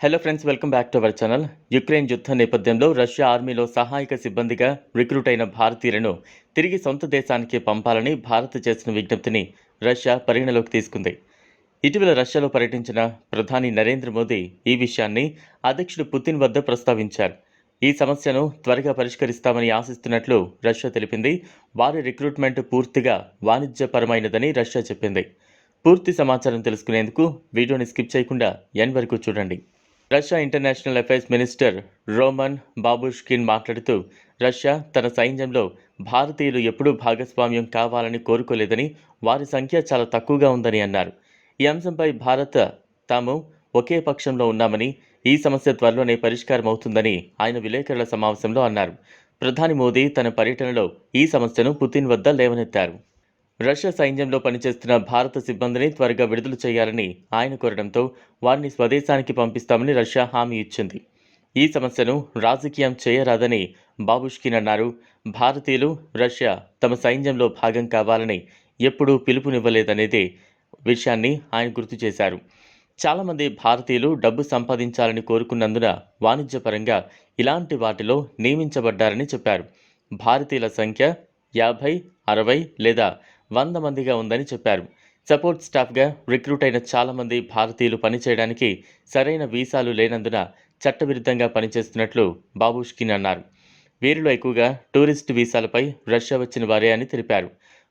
Hello friends welcome back to our channel Ukraine యుద్ధ నేపథ్యంలో Russia ఆర్మీలో సహాయక సిబ్బందిగా రిక్రూట్ అయిన భారతీయులను తిరిగి సొంత దేశానికి పంపాలని భారత్ చేసిన విజ్ఞప్తిని రష్యా పరిగణలోకి తీసుకుంది. ఇటీవల రష్యాలో పర్యటించిన ప్రధాని నరేంద్ర మోదీ ఈ విషయాన్ని అధ్యక్షుడు పుతిన్ వద్ద ప్రస్తావించారు. ఈ సమస్యను త్వరగా పరిష్కరిస్తామని ఆశిస్తున్నట్లు రష్యా తెలిపింది. వారి రిక్రూట్మెంట్ పూర్తిగా వాణిజ్యపరమైనదని రష్యా చెప్పింది. పూర్తి సమాచారం తెలుసుకునేందుకు వీడియోని స్కిప్ చేయకుండా ఎన్ వరకు చూడండి. Russia international affairs minister Roman Babushkin మాట్లాడుతూ రష్యా తన సైన్యంలో భారతీయులు ఎప్పుడూ భాగస్వామ్యం కావాలని కోరుకోలేదని వారి సంఖ్య చాలా తక్కువగా ఉందని అన్నారు. ఈ అంశంపై భారత్ తాము ఒకే పక్షంలో ఉన్నామని ఈ సమస్య త్వరలోనే పరిష్కారం అవుతుందని ఆయన విలేకరుల సమావేశంలో అన్నారు. ప్రధాని మోదీ తన పర్యటనలో ఈ సమస్యను పుతిన్ వద్ద లేవనెత్తారు. రష్యా సైన్యంలో పనిచేస్తున్న భారత సిబ్బందిని త్వరగా విడుదల చేయాలని ఆయన కోరడంతో వారిని స్వదేశానికి పంపిస్తామని రష్యా హామీ ఇచ్చింది. ఈ సమస్యను రాజకీయం చేయరాదని బాబుష్కిన్ అన్నారు. భారతీయులు రష్యా తమ సైన్యంలో భాగం కావాలని ఎప్పుడూ పిలుపునివ్వలేదనేది విషయాన్ని ఆయన గుర్తు చేశారు. చాలామంది భారతీయులు డబ్బు సంపాదించాలని కోరుకున్నందున వాణిజ్యపరంగా ఇలాంటి వాటిలో నియమించబడ్డారని చెప్పారు. భారతీయుల సంఖ్య యాభై అరవై లేదా వంద మందిగా ఉందని చెప్పారు. సపోర్ట్ స్టాఫ్గా రిక్రూట్ అయిన చాలామంది భారతీయులు పనిచేయడానికి సరైన వీసాలు లేనందున చట్టవిరుద్ధంగా పనిచేస్తున్నట్లు బాబుష్కిన్ అన్నారు. వీరిలో ఎక్కువగా టూరిస్ట్ వీసాలపై రష్యా వచ్చిన వారే అని తెలిపారు.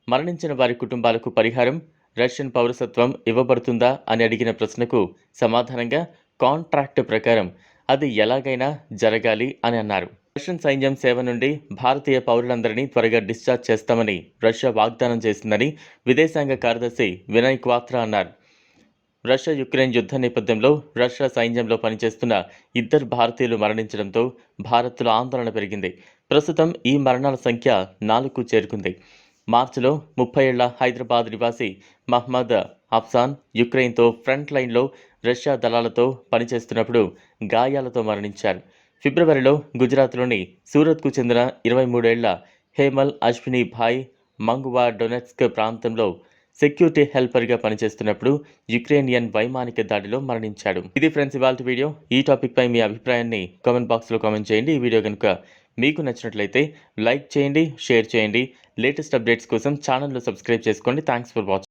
మరణించిన వారి కుటుంబాలకు పరిహారం రష్యన్ పౌరసత్వం ఇవ్వబడుతుందా అని అడిగిన ప్రశ్నకు సమాధానంగా కాంట్రాక్ట్ ప్రకారం అది ఎలాగైనా జరగాలి అని అన్నారు. రష్యన్ సైన్యం సేవ నుండి భారతీయ పౌరులందరినీ త్వరగా డిశ్చార్జ్ చేస్తామని రష్యా వాగ్దానం చేసిందని విదేశాంగ కార్యదర్శి వినయ్ క్వాత్రా అన్నారు. రష్యా యుక్రెయిన్ యుద్ధ నేపథ్యంలో రష్యా సైన్యంలో పనిచేస్తున్న ఇద్దరు భారతీయులు మరణించడంతో భారత్లో ఆందోళన పెరిగింది. ప్రస్తుతం ఈ మరణాల సంఖ్య నాలుగుకు చేరుకుంది. మార్చిలో ముప్పై ఏళ్ళ హైదరాబాద్ నివాసి మహ్మద్ అఫ్సాన్ యుక్రెయిన్తో ఫ్రంట్ లైన్లో రష్యా దళాలతో పనిచేస్తున్నప్పుడు గాయాలతో మరణించారు. ఫిబ్రవరిలో గుజరాత్లోని సూరత్కు చెందిన ఇరవై మూడేళ్ళ హేమల్ అశ్విని భాయ్ మంగువా డొనెట్స్క్ ప్రాంతంలో సెక్యూరిటీ హెల్పర్గా పనిచేస్తున్నప్పుడు యుక్రేనియన్ వైమానిక దాడిలో మరణించాడు. ఇది ఫ్రెండ్స్ ఇవాళ వీడియో. ఈ టాపిక్పై మీ అభిప్రాయాన్ని కామెంట్ బాక్స్లో కామెంట్ చేయండి. ఈ వీడియో కనుక మీకు నచ్చినట్లయితే లైక్ చేయండి షేర్ చేయండి. లేటెస్ట్ అప్డేట్స్ కోసం ఛానల్ను సబ్స్క్రైబ్ చేసుకోండి. Thanks for watching.